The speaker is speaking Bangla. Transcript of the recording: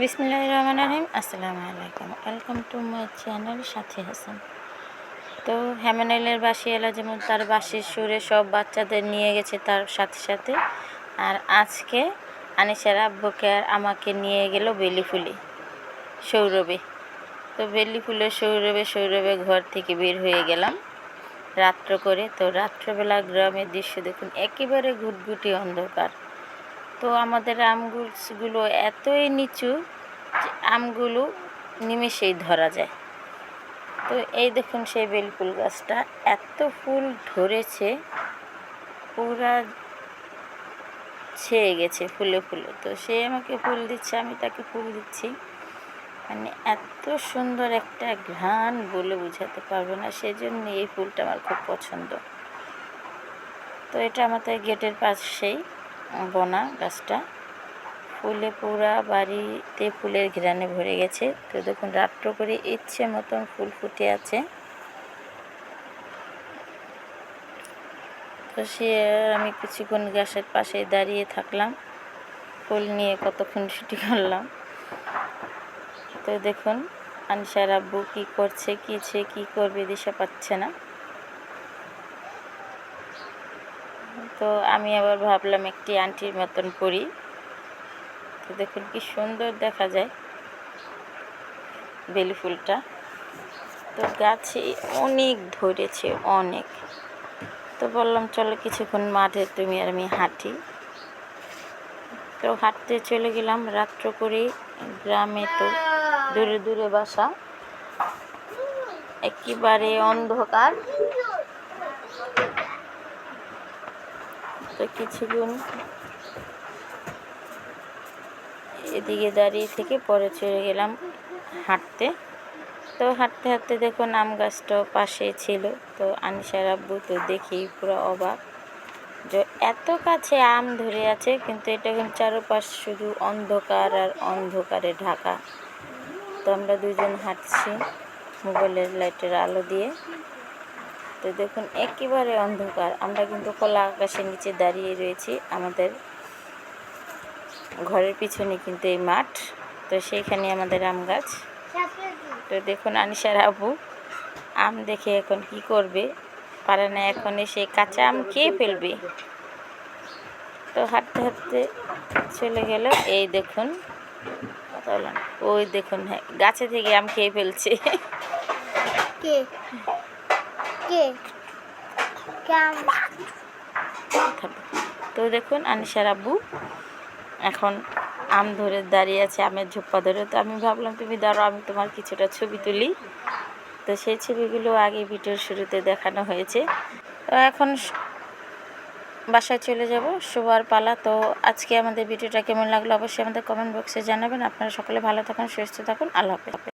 বিসমিল্লাহ রহমান রহিম। আসসালামু আলাইকুম। ওয়েলকাম টু মাই চ্যানেল সাথী হাসান। তো হ্যামানেলের বাসি এলা যেমন তার বাসির সুরে সব বাচ্চাদের নিয়ে গেছে তার সাথে সাথে। আর আজকে আনিসার আব্বুকে আর আমাকে নিয়ে গেল বেলিফুলি, সৌরভে। তো বেলিফুলে সৌরভে সৌরভে ঘর থেকে বের হয়ে গেলাম রাত্র করে। তো রাত্রবেলা গ্রামের দৃশ্য দেখুন, একেবারে ঘুটঘুটি অন্ধকার। তো আমাদের আম গাছগুলো এতই নিচু আমগুলো নিমেষেই ধরা যায়। তো এই দেখুন সেই বেলফুল গাছটা এত ফুল ধরেছে, পুরা ছেয়ে গেছে ফুলে ফুলে। তো সে আমাকে ফুল দিচ্ছে, আমি তাকে ফুল দিচ্ছি। মানে এত সুন্দর একটা ঘ্রাণ বলে বোঝাতে পারব না, সেজন্য এই ফুলটা আমার খুব পছন্দ। তো এটা আমাদের গেটের পাশেই। বনা গাছটা। ফুলে পুরা বাড়িতে ফুলের ঘিরানে ভরে গেছে। তো দেখুন, রাত্র করে ইচ্ছে মতন ফুল ফুটে আছে। তো সে আমি কিছুক্ষণ গাছের পাশে দাঁড়িয়ে থাকলাম। ফুল নিয়ে কতক্ষণ ছুটি করলাম। তো দেখুন, আনসার আব্বু কী করছে, কী সে কী করবে দিশা পাচ্ছে না। তো আমি আবার ভাবলাম একটি আন্টির মতন করি তো দেখুন কি সুন্দর দেখা যায় বেলি ফুলটা। তো গাছে অনেক ধরেছে, অনেক। তো বললাম, চলো কিছুক্ষণ মাঠে তুমি আর আমি হাঁটি। তো হাঁটতে চলে গেলাম রাত্র করে গ্রামে তো দূরে দূরে বাসা। একেবারে অন্ধকার। তো কিছুক্ষণ এদিকে দাঁড়িয়ে থেকে পরে চলে গেলাম হাঁটতে। তো হাঁটতে হাঁটতে দেখুন আম গাছটাও পাশে ছিল। তো আনিসার আব্বু তো দেখি পুরো অবাক। যে এত কাছে আম ধরে আছে, কিন্তু এটা এখন চারোপাশ শুধু অন্ধকার আর অন্ধকারে ঢাকা। তো আমরা দুজন হাঁটছি মোবাইলের লাইটের আলো দিয়ে। তো দেখুন, একেবারে অন্ধকার। আমরা কিন্তু খোলা আকাশের নিচে দাঁড়িয়ে রয়েছি। আমাদের ঘরের পিছনে কিন্তু এই মাঠ। তো সেইখানে আমাদের আম গাছ। তো দেখুন, আনিসার আবু আম দেখে এখন কি করবে? পারে না এখন এসে কাঁচা আম খেয়ে ফেলবে। তো হাঁটতে হাঁটতে চলে গেল। এই দেখুন। ওই দেখুন হ্যাঁ গাছে থেকে আম খেয়ে ফেলছে। কে? তো দেখুন, আনিসার আব্বু এখন আম ধরে দাঁড়িয়ে আছে, আমের ঝোপ্পা ধরে। তো আমি ভাবলাম, তুমি দাঁড়াও, আমি তোমার কিছুটা ছবি তুলি। তো সেই ছবিগুলো আগে ভিডিওর শুরুতে দেখানো হয়েছে। তো এখন বাসায় চলে যাব, শোবার পালা। তো আজকে আমাদের ভিডিওটা কেমন লাগল অবশ্যই আমাদের কমেন্ট বক্সে জানাবেন। আপনারা সকলে ভালো থাকুন, সুস্থ থাকুন। আল্লাহ হাফেজ।